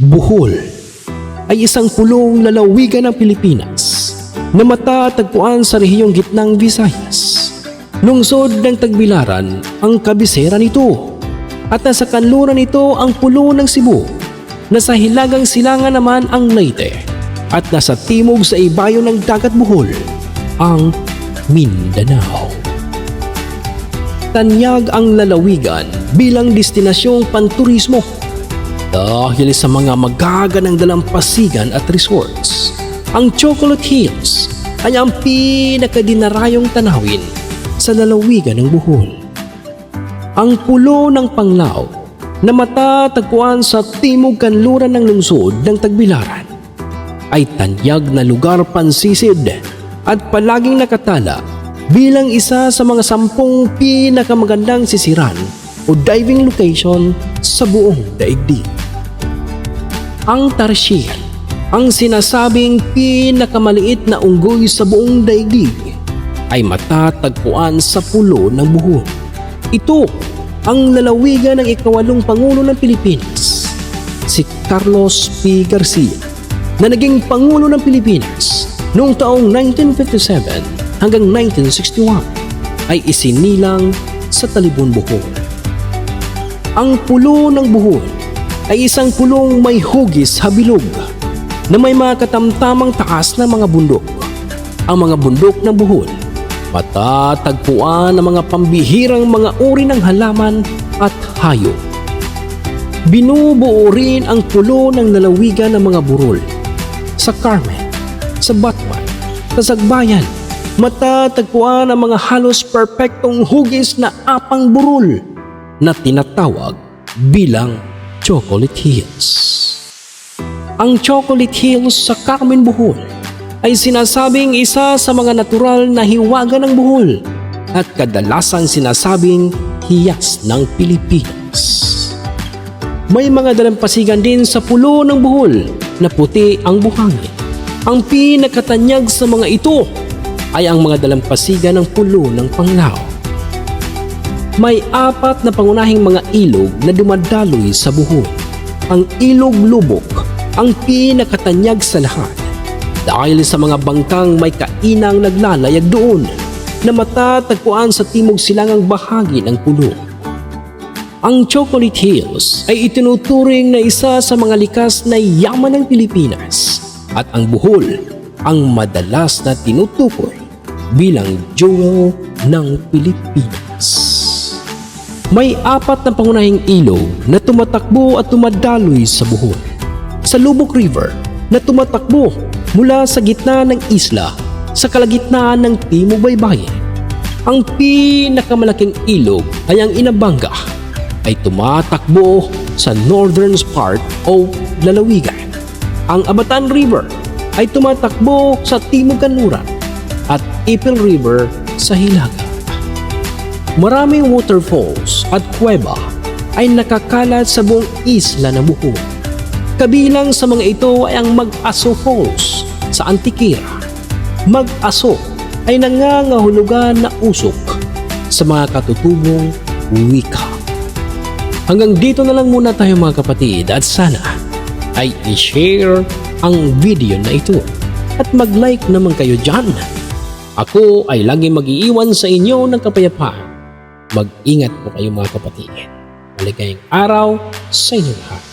Bohol ay isang pulong lalawigan ng Pilipinas na matatagpuan sa rehiyong gitnang Visayas. Lungsod ng Tagbilaran ang kabisera nito at nasa kanluran nito ang pulo ng Cebu. Nasa hilagang silangan naman ang Leyte at nasa timog sa ibayo ng dagat Bohol ang Mindanao. Tanyag ang lalawigan bilang destinasyong panturismo dahil sa mga magaganang dalampasigan at resorts. Ang Chocolate Hills ay ang pinakadinarayong tanawin sa lalawigan ng Bohol. Ang pulo ng Panglao na matatagpuan sa timog kanluran ng lungsod ng Tagbilaran ay tanyag na lugar pansisid at palaging nakatala bilang isa sa mga sampung pinakamagandang sisiran o diving location sa buong daigdig. Ang Tarsier, ang sinasabing pinakamaliit na unggoy sa buong daigdig, ay matatagpuan sa pulo ng Buhol. Ito ang lalawigan ng ikawalong Pangulo ng Pilipinas, si Carlos P. Garcia, na naging Pangulo ng Pilipinas noong taong 1957 hanggang 1961 ay isinilang sa Talibon Bohol. Ang pulo ng Bohol ay isang pulong may hugis habilog na may mga katamtamang taas na mga bundok. Ang mga bundok ng Bohol matatagpuan ang mga pambihirang mga uri ng halaman at hayop. Binubuo rin ang pulo ng lalawigan ng mga burol sa Carmen, sa Batman, sa Sagbayan. Matatagpuan ang mga halos perpektong hugis na apang burol na tinatawag bilang Chocolate Hills. Ang Chocolate Hills sa Carmen Bohol ay sinasabing isa sa mga natural na hiwaga ng Bohol at kadalasang sinasabing hiyas ng Pilipinas. May mga dalampasigan din sa pulo ng Bohol na puti ang buhangin. Ang pinakatanyag sa mga ito ay ang mga dalampasigan ng pulo ng Panglao. May apat na pangunahing mga ilog na dumadaloy sa Bohol. Ang Ilog Lubok ang pinakatanyag sa lahat dahil sa mga bangkang may kainang naglalayag doon na matatagpuan sa timog silangang bahagi ng pulo. Ang Chocolate Hills ay itinuturing na isa sa mga likas na yaman ng Pilipinas at ang Bohol ang madalas na tinutukoy bilang jewel ng Pilipinas. May apat na pangunahing ilog na tumatakbo at tumadaloy sa Bohol. Sa Lubok River na tumatakbo mula sa gitna ng isla sa kalagitnaan ng Timog Baybayin. Ang pinakamalaking ilog ay ang Inabanga ay tumatakbo sa northern part o lalawigan. Ang Abatan River ay tumatakbo sa Timog Kanluran at Ipil River sa Hilaga. Maraming waterfalls at kuweba ay nakakalat sa buong isla ng Bohol. Kabilang sa mga ito ay ang Mag-Aso Falls sa Antikira. Mag-Aso ay nangangahulugan na usok sa mga katutubong wika. Hanggang dito na lang muna tayo mga kapatid at sana ay i-share ang video na ito at mag-like naman kayo dyan. Ako ay lagi mag-iiwan sa inyo ng kapayapaan. Mag-ingat po kayo mga kapatid. Maligayang araw sa inyo lahat.